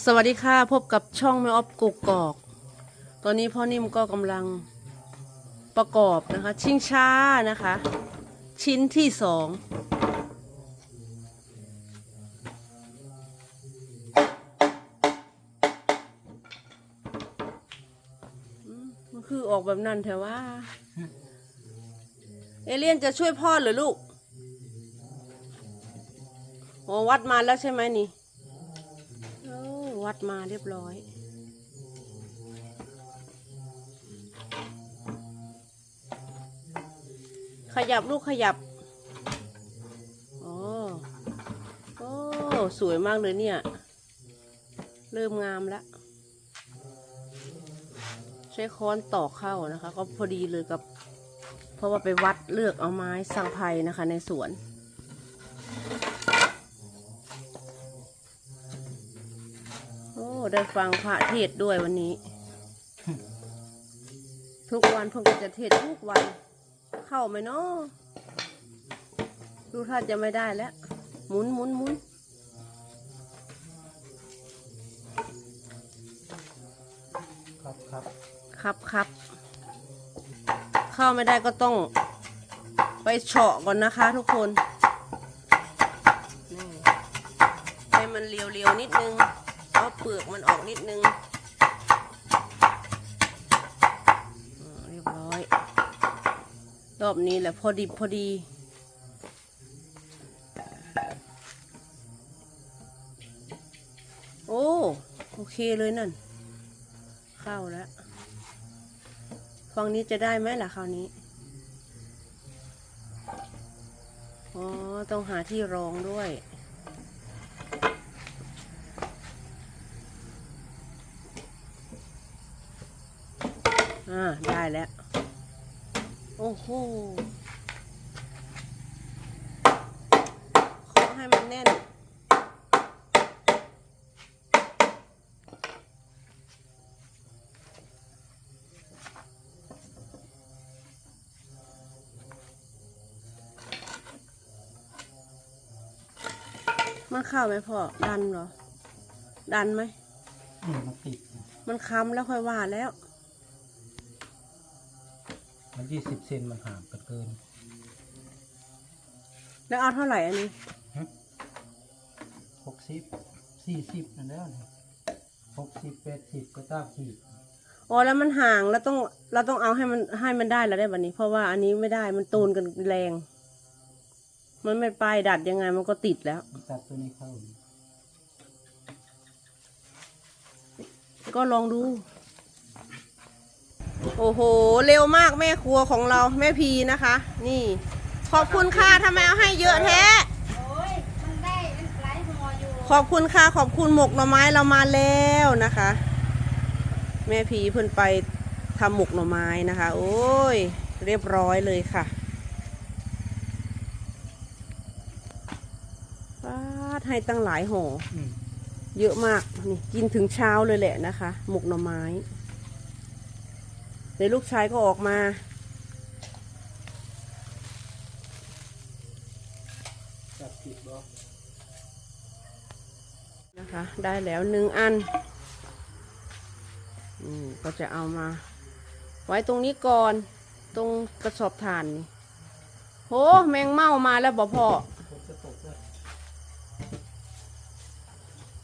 สวัสดีค่ะพบกับช่องแม่ออฟกุกกอก ตอนนี้พ่อนิ่มก็กำลังประกอบนะคะ ชิงช้านะคะ ชิ้นที่สองมันคือออกแบบนั้นแต่ว่า เอเลี่ยนจะช่วยพ่อเหรือลูกโอ้วัดมาแล้วใช่ไหมนี่ วัดมาเรียบร้อย ขยับลูกขยับโอ้โอ้สวยมากเลยเนี่ย เริ่มงามแล้วใช้ค้อนตอกเข้านะคะ ก็พอดีเลยกับ เพราะว่าไปวัดเลือกเอาไม้สังไพรนะคะในสวน โอ้ ได้ฟังพระเทศน์ด้วยวันนี้ ทุกวันเพิ่งก็จะเทศน์ทุกวัน เข้าไหมเนาะดูท่าจะไม่ได้แล้ว หมุนหมุนหมุนครับครับครับครับเข้าไม่ได้ก็ต้องไปเฉาะก่อนนะคะทุกคนนี่ให้มันเรียวๆนิดนึง เอาเปลือกมันออกนิดนึงเรียบร้อย รอบนี้แหละพอดีพอดีโอ้โอเคเลยนั่น เข้าแล้วฝั่งนี้จะได้ไหมล่ะคราวนี้อ๋อต้องหาที่รองด้วย อ่าได้แล้ว โอ้โหเคาะให้มันแน่น มันเข้าไหมพ่อ ดันเหรอ ดันไหมนี่มันติด มันค้ำแล้วค่อยว่าแล้ว มันยี่สิบเซนมันห่างกันเกิน แล้วเอาเท่าไหร่อันนี้ หกสิบสี่สิบนั่นแล้วนี่หกสิบแปดสิบก็ตามขีดอ๋อแล้วมันห่างแล้วต้องเราต้องเอาให้มันให้มันได้แล้วได้แบบนี้ เพราะว่าอันนี้ไม่ได้มันตูนกันแรง มันไม่ไปดัดยังไงมันก็ติดแล้ว มันตัดตัวนี้เข้า ก็ลองดู โอ้โห เร็วมากแม่ครัวของเราแม่พีนะคะ นี่ ขอบคุณค่ะทำไมเอาให้เยอะแท้ โอ้ย มันได้มันหลายหัวอยู่ ขอบคุณค่ะ ขอบคุณหมกหน่อไม้เรามาแล้วนะคะ แม่พีเพิ่นไปทำหมกหน่อไม้นะคะ โอ้ย เรียบร้อยเลยค่ะป้าดให้ตั้งหลายห่อ อืม เยอะมากนี่กินถึงเช้าเลยแหละนะคะ หมกหน่อไม้เดี๋ยวลูกชายก็ออกมาจับผิดบ่นะคะ ได้แล้วหนึ่งอันอืมก็จะเอามา ไว้ตรงนี้ก่อน ตรงกระสอบถ่านนี่โหแมงเม่ามาแล้วบ่พ่อฝนจะตกแล้ว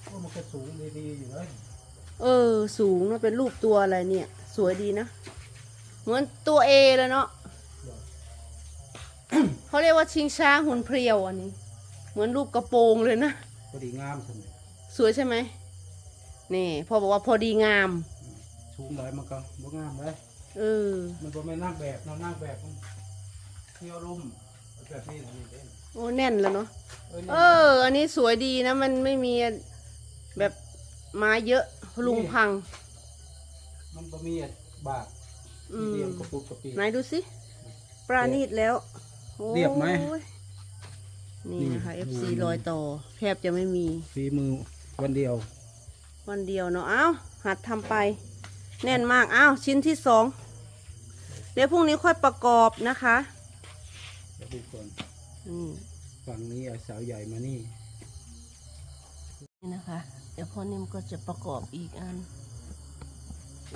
โอ้มันก็สูงดีๆอยู่เลยเออ สูงนะเป็นรูปตัวอะไรเนี่ย สวยดีนะ เหมือนตัวเอเลยเนาะเขาเรียกว่าชิงช้าหุ่นเพรียวอันนี้ เหมือนรูปกระโปรงเลยนะพอดีงามสมัยสวยใช่ไหมนี่พ่อบอกว่าพอดีงามสูงหลายมันก็บ่งามเลยเออมันก็ไม่นั่งแบบเนาะนั่งแบบมันเที่ยวร่มแบบนี้นะนี่เด้โอ้แน่นแล้วเนาะเออเอนี่ออันนี้สวยดีนะ มันไม่มีแบบไม้เยอะพลุงพัง มันบ่มีบาก อืที่มเรียมกระปุกกระปีไหนดูสิปราณีตแล้วโอ้เรียบไหม นี่นะคะนี่ FC อืมรอยต่อแทบจะไม่มีฝีมือวันเดียว วันเดียวเนาะเอ้าหัดทำไป แน่นมากเอ้าชิ้นที่สองเดี๋ยวพรุ่งนี้ค่อยประกอบนะคะเดี๋ยวดูก่อนอืม ฝั่งนี้เอาเสาใหญ่มานี่ นี่นะคะดี๋ยวพ่อนิ่มก็จะประกอบอีกอัน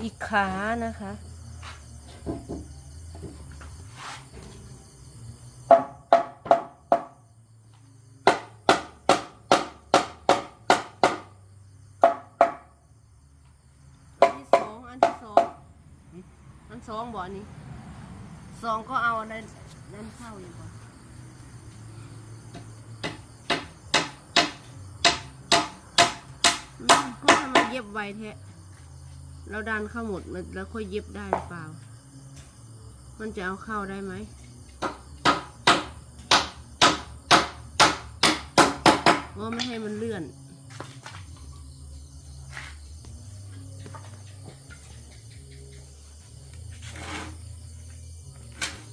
อีกขานะคะ อันสองอันสองอันสองบ่อนี้สองก็เอาอันนั้นนั่นเข้าดีกว่อนเพราะทำไมเย็บไวแท้เราดันเข้าหมดแล้วค่อยเย็บได้หรือเปล่า มันจะเอาเข้าได้ไหมว่าไม่ให้มันเลื่อน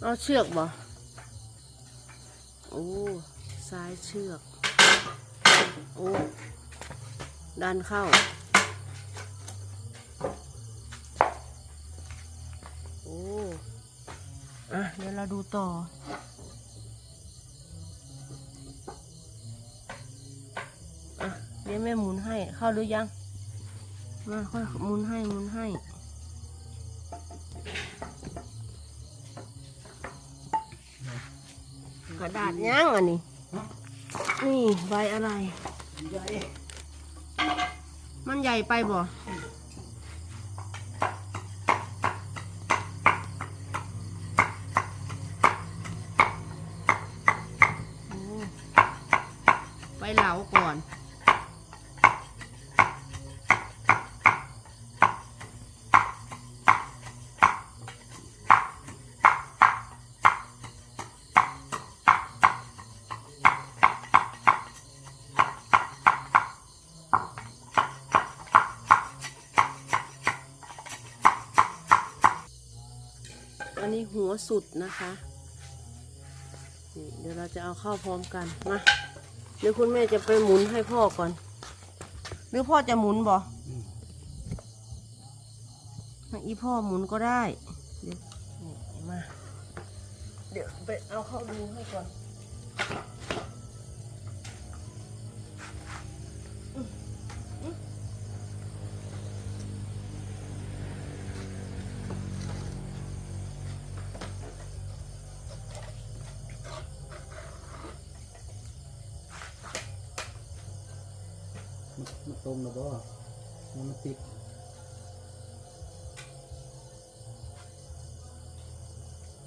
เอาเชือกบ่โอ้ซ้ายเชือก โอ้ ดันเข้า โอ้ อะ เราดูต่อ อะเดี๋ยวแม่หมุนให้ เข้าหรือยัง มาค่อยหมุนให้หมุนให้กระดาษย่างอันนี้ นี่ใบอะไรใหญ่มันใหญ่ไปบ่ หัวสุดนะคะนี่เดี๋ยวเราจะเอาเข้าพร้อมกันมาเดี๋ยวคุณแม่จะไปหมุนให้พ่อก่อน หรือพ่อจะหมุนบ่อืมให้อีพ่อหมุนก็ได้เดี๋ยวนี่มา เดี๋ยวไปเอาเข้าดูให้ก่อน ตรงนะบ่มันมันติด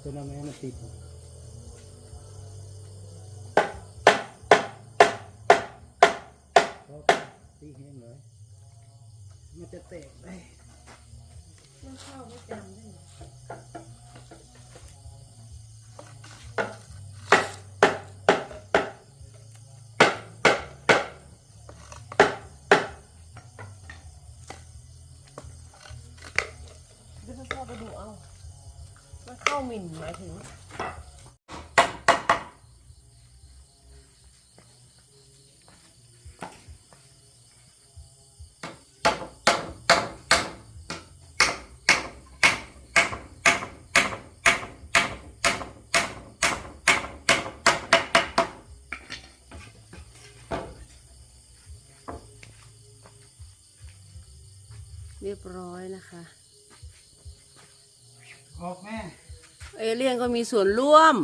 ตัวนั้นแม่มันติดเขาตีแห้งเลยมันจะแตกไปมันเข้าไม่จำได้ เดี๋ยวพ่อไปดูเอา มันเข้าหมิ่นหมายถึงเรียบร้อยนะคะ ออกแม่เอเลี่ยนก็มีส่วนร่วม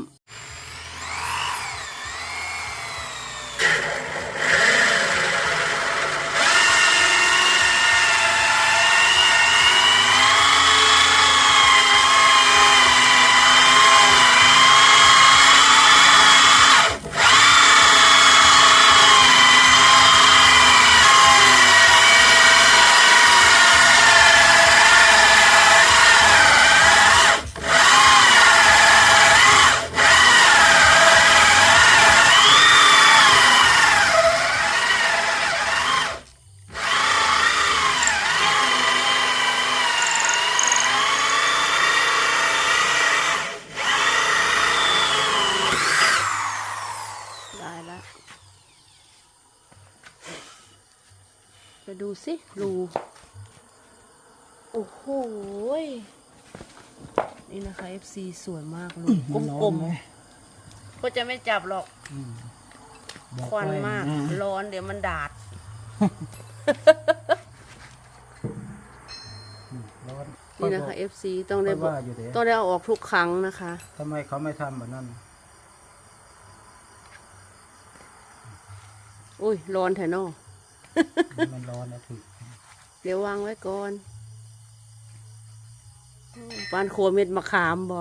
ได้แล้วไปดูสิรูโอ้โหยนี่นะคะ FC สวยมากเลยกลมๆก็จะไม่จับหรอกควันมาก ร้อนเดี๋ยวมันดาดอืมร้อนนี่นะคะ FC ต้องได้ค่อยบอกว่าอยู่เด้ต้องได้เอาออกทุกครั้งนะคะทำไมเขาไม่ทำแบบนั้น อุ้ยร้อนแถนอมันร้อนนะถึกเดี๋ยววางไว้ก่อน ปานโคเม็ดมะขามบ่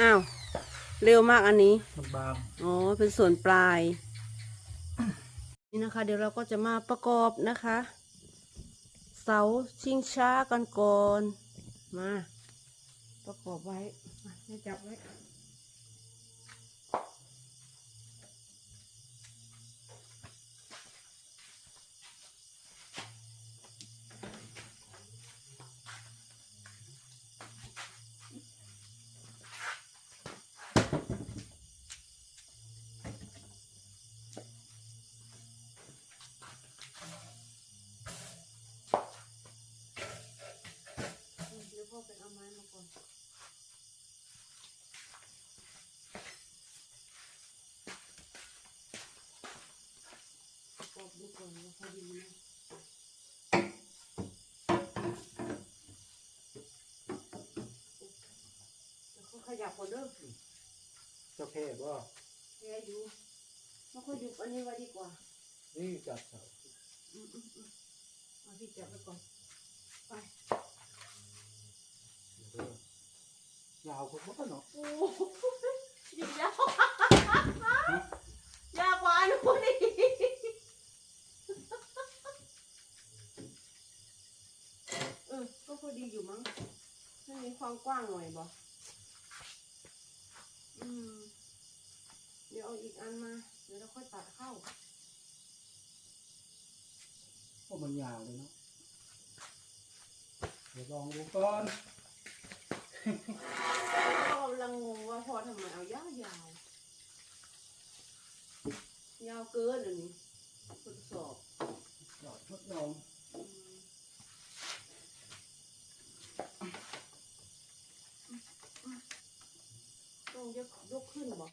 อ้าว เร็วมากอันนี้มันบางอ๋อ เป็นส่วนปลาย นี่นะคะ เดี๋ยวเราก็จะมาประกอบนะคะ เสาชิงช้ากันก่อน มา ประกอบไว้มาให้จับไว้ เดี๋ยวพ่อไปเอาไม้มาก่อน ประก อบดูก่อนว่าพอดีไหมเดี๋ยวเขาขยับก่อนเด้อเจ้าแค่ว่าแกอยู่เขาค่อยหยุบอันนี้ไว้ดีกว่า นี่จับเสาอืมอืมอืมเอาที่จับไว้ก่อน ไปเดี๋ยวเด้อยาวกว่าพ่อเนาะโอ้โหหยุดยาวยาวกว่าอันนู้นอีกเอ อก็พอดีอยู่มั้งมันมีความกว้างหน่อยบ่อืม เดี๋ยวเอาอีกอันมา เดี๋ยวเราค่อยตัดเข้าโอ้มันยาวเลยเนาะ เดี๋ยวลองดูก่อนก็กำลังงงว่าพอทำไมเอายาวยาวยาวเกินอันนี้ทดสอบหยอดทดลอง ยกยกขึ้นบอก